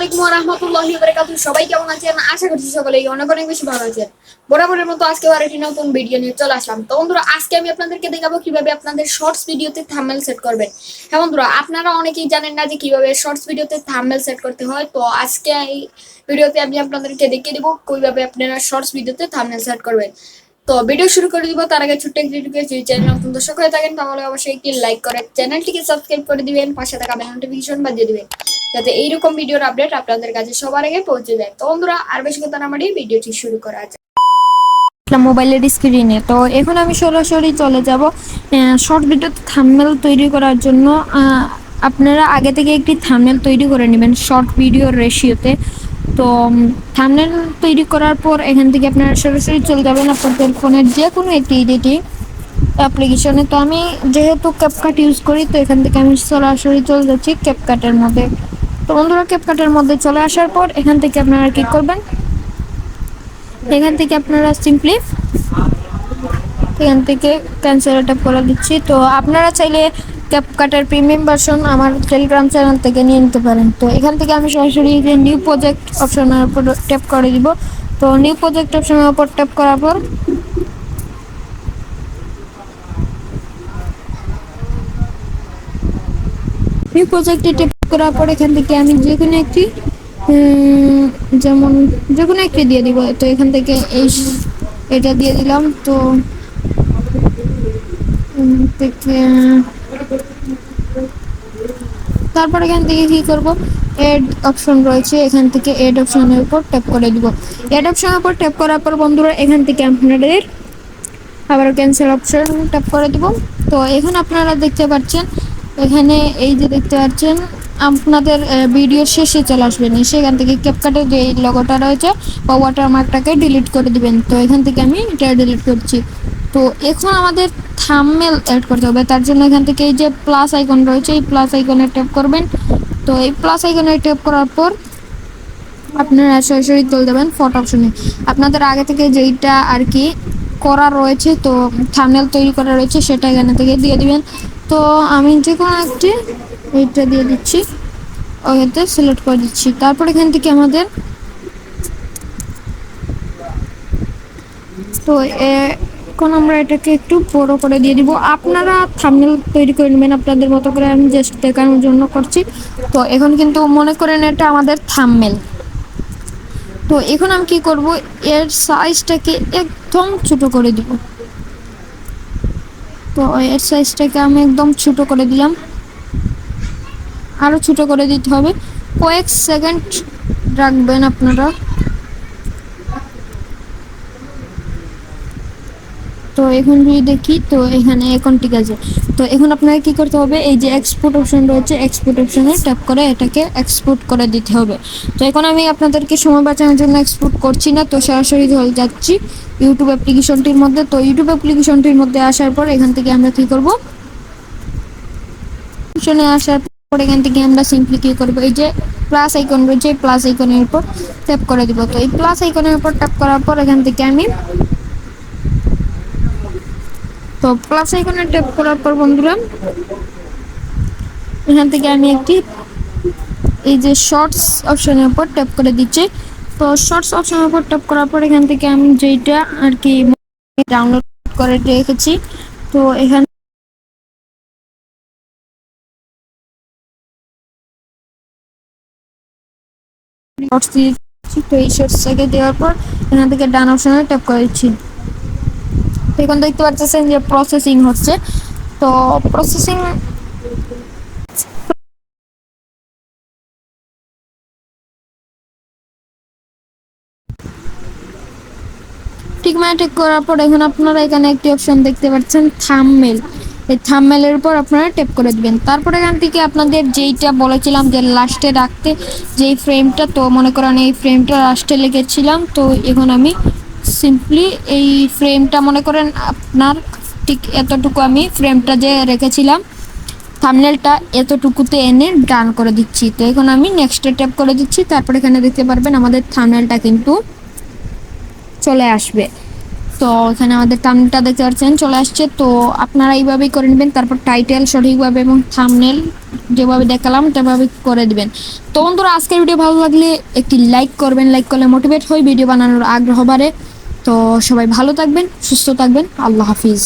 আলাইকুম রহমতুল্লাহি বারাকাতুহু সবাই কেমন আছেন? আশা করছি সকলেই অনেক অনেক বেশি ভালো আছেন। বরাবরের মতো আজকে আবার একটি নতুন ভিডিও নিয়ে চলে আসলাম। তো বন্ধুরা, আজকে আমি আপনাদেরকে দেখাবো কীভাবে আপনাদের শর্টস ভিডিওতে থাম্বনেল সেট করবেন। হ্যাঁ বন্ধুরা, আপনারা অনেকেই জানেন না যে কীভাবে শর্টস ভিডিওতে থাম্বনেল সেট করতে হয়। তো আজকে এই ভিডিওতে আমি আপনাদেরকে দেখিয়ে দেবো কীভাবে আপনারা শর্টস ভিডিওতে থাম্বনেল সেট করবেন। তো ভিডিও শুরু করে দিব। তার আগে ছোট্ট একটি রিকোয়েস্ট যদি চ্যানেল নতুন দর্শক হয়ে থাকেন, তাহলে অবশ্যই একটি লাইক করে চ্যানেলটিকে সাবস্ক্রাইব করে দিবেন, পাশে থাকা বেল নোটিফিকেশন বাজিয়ে দিবেন। যাতে এইরকম ভিডিওর আপডেট আপনাদের কাছে সবার আগে পৌঁছে যায়। তো বন্ধুরা, আর বেশি কথা না বাড়িয়ে ভিডিওটি শুরু করা যাক। মোবাইলের স্ক্রিনে তো এখন আমি সরাসরি চলে যাব শর্ট ভিডিও থাম্বনেল তৈরি করার জন্য। আপনারা আগে থেকে একটি থাম্বনেল তৈরি করে নেবেন শর্ট ভিডিওর রেশিওতে তো থাম্বনেল তৈরি করার পর এখান থেকে আপনারা সরাসরি চলে যাবেন আপনাদের ফোনের যে কোনো একটি এডিটিং অ্যাপ্লিকেশনে তো আমি যেহেতু ক্যাপকাট ইউজ করি, তো এখান থেকে আমি সরাসরি চলে যাচ্ছি ক্যাপকাটের মধ্যে। তো বন্ধুরা ক্যাপকাটের মধ্যে চলে আসার পর এখান থেকে আপনারা কি করবেন? এখান থেকে আপনারা সিম্পলি এখান থেকে ক্যান্সেল ট্যাপ করে দিচ্ছি। তো আপনারা চাইলে ক্যাপকাটের প্রিমিয়াম ভার্সন আমার টেলিগ্রাম চ্যানেল থেকে নিয়ে নিতে পারেন। তো এখান থেকে আমি সরাসরি যে নিউ প্রজেক্ট অপশনের উপর ট্যাপ করে দিব। তো নিউ প্রজেক্ট অপশনের উপর ট্যাপ করার পর নিউ প্রজেক্টে করার পর এখান থেকে আমি যে কোনো একটি যেমন যে কোনো একটি দিয়ে দিব। তো এখান থেকে এই এটা দিয়ে দিলাম। তো থেকে, তারপর এখান থেকে কি করব? এড অপশন রয়েছে। এখান থেকে এড অপশনের উপর ট্যাপ করে দিব। এড অপশনের উপর ট্যাপ করার পর বন্ধুরা, এখান থেকে আপনাদের আবার ক্যান্সেল অপশন ট্যাপ করে দিব। তো এখন আপনারা দেখতে পাচ্ছেন, এখানে এই যে দেখতে পাচ্ছেন আপনাদের ভিডিও শেষে চলে আসবেন। সেখান থেকে ক্যাপকাটের যে লগোটা রয়েছে, বা ওয়াটারমার্কটাকে ডিলিট করে দিবেন। তো এখান থেকে আমি এটা ডিলিট করছি। তো এখন আমাদের থাম্বনেল অ্যাড করতে হবে। তার জন্য এখান থেকে এই যে প্লাস আইকন রয়েছে, এই প্লাস আইকনে ট্যাপ করবেন। তো এই প্লাস আইকনে ট্যাপ করার পর আপনারা সরাসরি তুলে দেবেন ফটো অপশনে আপনাদের আগে থেকে যেইটা আর কি করা রয়েছে, তো থাম্বনেল তৈরি করা রয়েছে, সেটা এখানে থেকে দিয়ে দিবেন। তো আমি যে কোনো একটি এইটা দিয়ে দিচ্ছি। ওইটাতে সিলেক্ট করে দিচ্ছি। তারপর এখান থেকে আমাদের তো এখন আমরা এটাকে একটু বড় করে দিয়ে দিব। আপনারা থাম্বনেল তৈরি করে নেবেন আপনাদের মতো করে। আমি জাস্ট দেখানোর জন্য করছি। তো এখন কিন্তু মনে করেন এটা আমাদের থাম্বনেল তো এখন আমি কি করব? এর সাইজটাকে একদম ছোট করে দিব। তো এর সাইজটাকে আমি একদম ছোট করে দিলাম। আরও ছোট করে দিতে হবে। কয়েক সেকেন্ড রাখবেন আপনারা। তো এখন যদি দেখি, তো এখানে এখন ঠিক আছে। তো এখন আপনাকে কি করতে হবে, এই যে এক্সপোর্ট অপশন রয়েছে এক্সপোর্ট অপশনে ট্যাপ করে এটাকে এক্সপোর্ট করে দিতে হবে। তো এখন আমি আপনাদেরকে সময় বাঁচানোর জন্য এক্সপোর্ট করছি না, তো সরাসরি চলে যাচ্ছি ইউটিউব অ্যাপ্লিকেশনটির মধ্যে। তো ইউটিউব অ্যাপ্লিকেশনটির মধ্যে আসার পর এখান থেকে আমরা কি করব? অপশনে আসার পর এখান থেকে আমরা সিম্পলি কি করব? এই যে প্লাস আইকন রয়েছে প্লাস আইকনের উপর ট্যাপ করে দিব। তো এই প্লাস আইকনের উপর ট্যাপ করার পর এখান থেকে আমি তো প্লাস আইকনে ট্যাপ করার পর বন্ধুরা, এখান থেকে আমি একটি এই যে শর্টস অপশনের উপর ট্যাপ করে দিচ্ছি। তো শর্টস অপশনের উপর ট্যাপ করার পর এখান থেকে আমি যেইটা আর কি ডাউনলোড করে রেখেছি, তো এখানে দিয়েছি তো এই শর্টসটাকে দেওয়ার পর এখান থেকে ডান অপশনে ট্যাপ করে দিচ্ছি। তো এখন দেখতে পাচ্ছেন যে প্রসেসিং হচ্ছে। তো প্রসেসিং টিকম্যাটিক করার পর এখন আপনারা এখানে একটি অপশন দেখতে পাচ্ছেন থামমেল থামমেলের উপর আপনারা টেপ করে দিবেন। তারপর এখান থেকে আপনাদের যেইটা বলেছিলাম যে লাস্টে রাখতে, যেই ফ্রেমটা তো মনে করেন এই ফ্রেমটা লাস্টে লিখেছিলাম, তো এখন আমি সিম্পলি এই ফ্রেমটা মনে করেন আপনার ঠিক এতটুকু আমি ফ্রেমটা যে রেখেছিলাম থামনেলটা এতটুকুতে এনে ডান করে দিচ্ছি। তো এখন আমি নেক্সট ট্যাপ করে দিচ্ছি, তারপর এখানে দেখতে পারবেন আমাদের থামনেলটা কিন্তু চলে আসবে। তো ওখানে আমাদের থামনেলটা দেখতে পাচ্ছেন, চলে আসছে। তো আপনারা এইভাবেই করে নেবেন, তারপর টাইটেল সঠিকভাবে এবং থামনেল যেভাবে দেখালাম তেভাবে করে দিবেন। তো বন্ধুরা, আজকের ভিডিও ভালো লাগলে একটি লাইক করবেন লাইক করলে মোটিভেট হই ভিডিও বানানোর আগ্রহ বাড়ে। তো সবাই ভালো থাকবেন, সুস্থ থাকবেন, আল্লাহ হাফিজ।